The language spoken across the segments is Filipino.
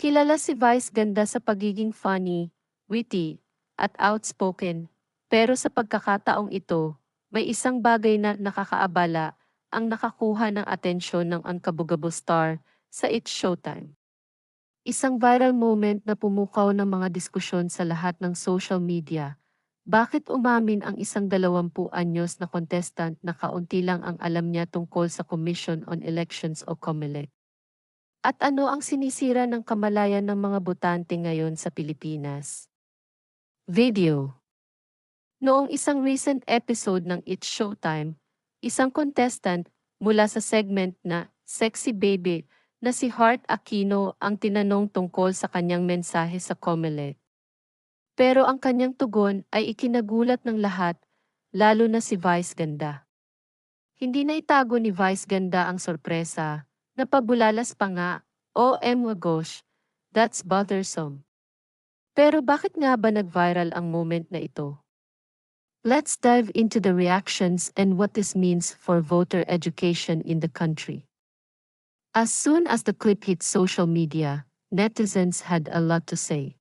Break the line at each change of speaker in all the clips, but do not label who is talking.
Kilala si Vice ganda sa pagiging funny, witty, at outspoken. Pero sa pagkakataong ito, may isang bagay na nakakaabala ang nakakuha ng atensyon ng unkabugable star sa It's Showtime. Isang viral moment na pumukaw ng mga diskusyon sa lahat ng social media. Bakit umamin ang isang dalawampu anyos na contestant na kaunti lang ang alam niya tungkol sa Commission on Elections o COMELEC? At ano ang sinisira ng kamalayan ng mga botante ngayon sa Pilipinas? Video Noong isang recent episode ng It's Showtime, isang contestant mula sa segment na Sexy Baby na si Heart Aquino ang tinanong tungkol sa kanyang mensahe sa Comelec. Pero ang kanyang tugon ay ikinagulat ng lahat, lalo na si Vice Ganda. Hindi na itago ni Vice Ganda ang sorpresa, napabulalas pa nga, OM gosh, that's bothersome. Pero bakit nga ba nag-viral ang moment na ito? Let's dive into the reactions and what this means for voter education in the country. As soon as the clip hit social media, netizens had a lot to say.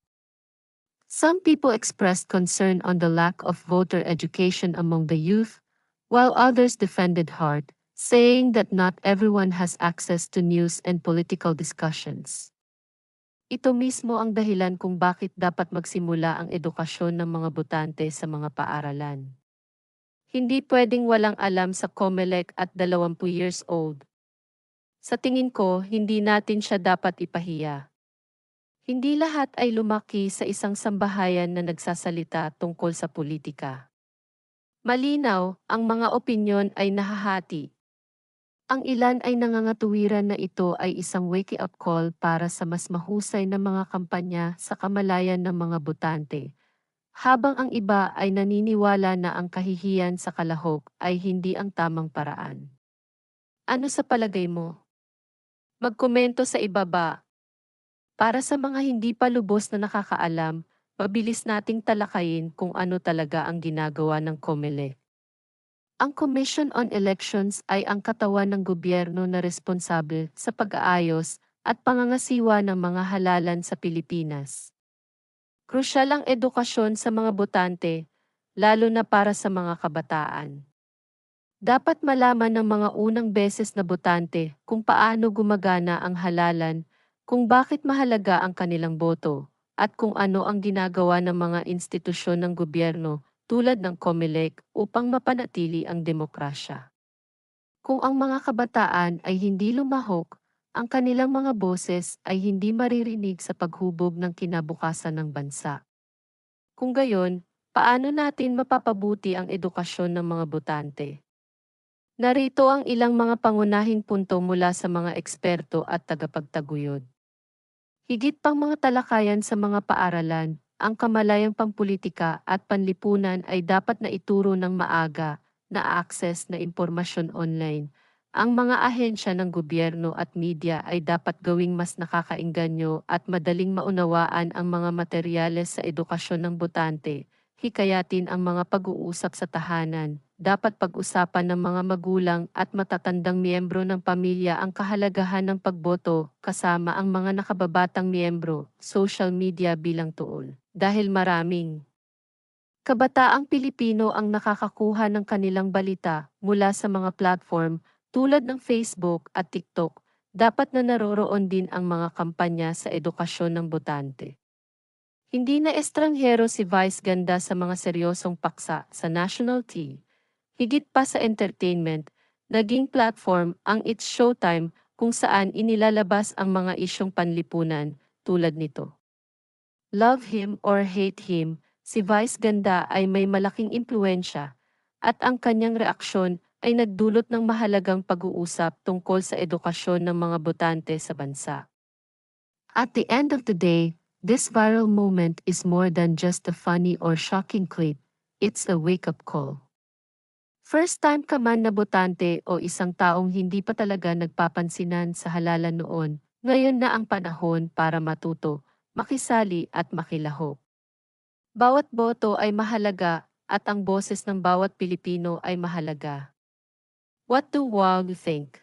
Some people expressed concern on the lack of voter education among the youth, while others defended hard, saying that not everyone has access to news and political discussions. Ito mismo ang dahilan kung bakit dapat magsimula ang edukasyon ng mga botante sa mga paaralan. Hindi pwedeng walang alam sa COMELEC at 20 years old. Sa tingin ko, hindi natin siya dapat ipahiya. Hindi lahat ay lumaki sa isang sambahayan na nagsasalita tungkol sa politika. Malinaw, ang mga opinyon ay nahahati ang ilan ay nangangatuwiran na ito ay isang wake-up call para sa mas mahusay na mga kampanya sa kamalayan ng mga botante. Habang ang iba ay naniniwala na ang kahihiyan sa kalahok ay hindi ang tamang paraan. Ano sa palagay mo? Magkomento sa ibaba. Para sa mga hindi pa lubos na nakakaalam, mabilis nating talakayin kung ano talaga ang ginagawa ng COMELEC. Ang Commission on Elections ay ang katawan ng gobyerno na responsable sa pag-aayos at pangangasiwa ng mga halalan sa Pilipinas. Krusyal ang edukasyon sa mga botante, lalo na para sa mga kabataan. Dapat malaman ng mga unang beses na botante kung paano gumagana ang halalan, kung bakit mahalaga ang kanilang boto, at kung ano ang ginagawa ng mga institusyon ng gobyerno tulad ng COMELEC upang mapanatili ang demokrasya. Kung ang mga kabataan ay hindi lumahok, ang kanilang mga boses ay hindi maririnig sa paghubog ng kinabukasan ng bansa. Kung gayon, paano natin mapapabuti ang edukasyon ng mga botante? Narito ang ilang mga pangunahing punto mula sa mga eksperto at tagapagtaguyod. Higit pang mga talakayan sa mga paaralan, ang kamalayang pampolitika at panlipunan ay dapat na ituro ng maaga na access na impormasyon online. Ang mga ahensya ng gobyerno at media ay dapat gawing mas nakakainganyo at madaling maunawaan ang mga materyales sa edukasyon ng botante. Hikayatin ang mga pag-uusap sa tahanan. Dapat pag-usapan ng mga magulang at matatandang miyembro ng pamilya ang kahalagahan ng pagboto kasama ang mga nakababatang miyembro, social media bilang tool dahil maraming kabataang Pilipino ang nakakakuha ng kanilang balita mula sa mga platform tulad ng Facebook at TikTok, dapat na naroroon din ang mga kampanya sa edukasyon ng botante. Hindi na estranghero si Vice Ganda sa mga seryosong paksa sa national T. Higit pa sa entertainment, naging platform ang It's Showtime kung saan inilalabas ang mga isyong panlipunan tulad nito. Love him or hate him, si Vice Ganda ay may malaking impluensya at ang kanyang reaksyon ay nagdulot ng mahalagang pag-uusap tungkol sa edukasyon ng mga botante sa bansa. At the end of the day, this viral moment is more than just a funny or shocking clip, it's a wake-up call. First time ka man na botante o isang taong hindi pa talaga nagpapansinan sa halalan noon, ngayon na ang panahon para matuto makisali at makilahok. Bawat boto ay mahalaga at ang boses ng bawat Pilipino ay mahalaga. What do Wang think?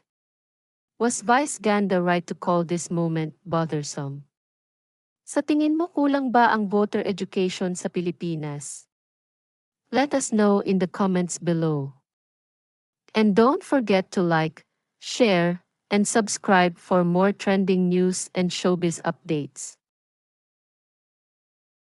Was Vice Ganda right to call this moment bothersome? Sa tingin mo kulang ba ang voter education sa Pilipinas? Let us know in the comments below. And don't forget to like, share, and subscribe for more trending news and showbiz updates.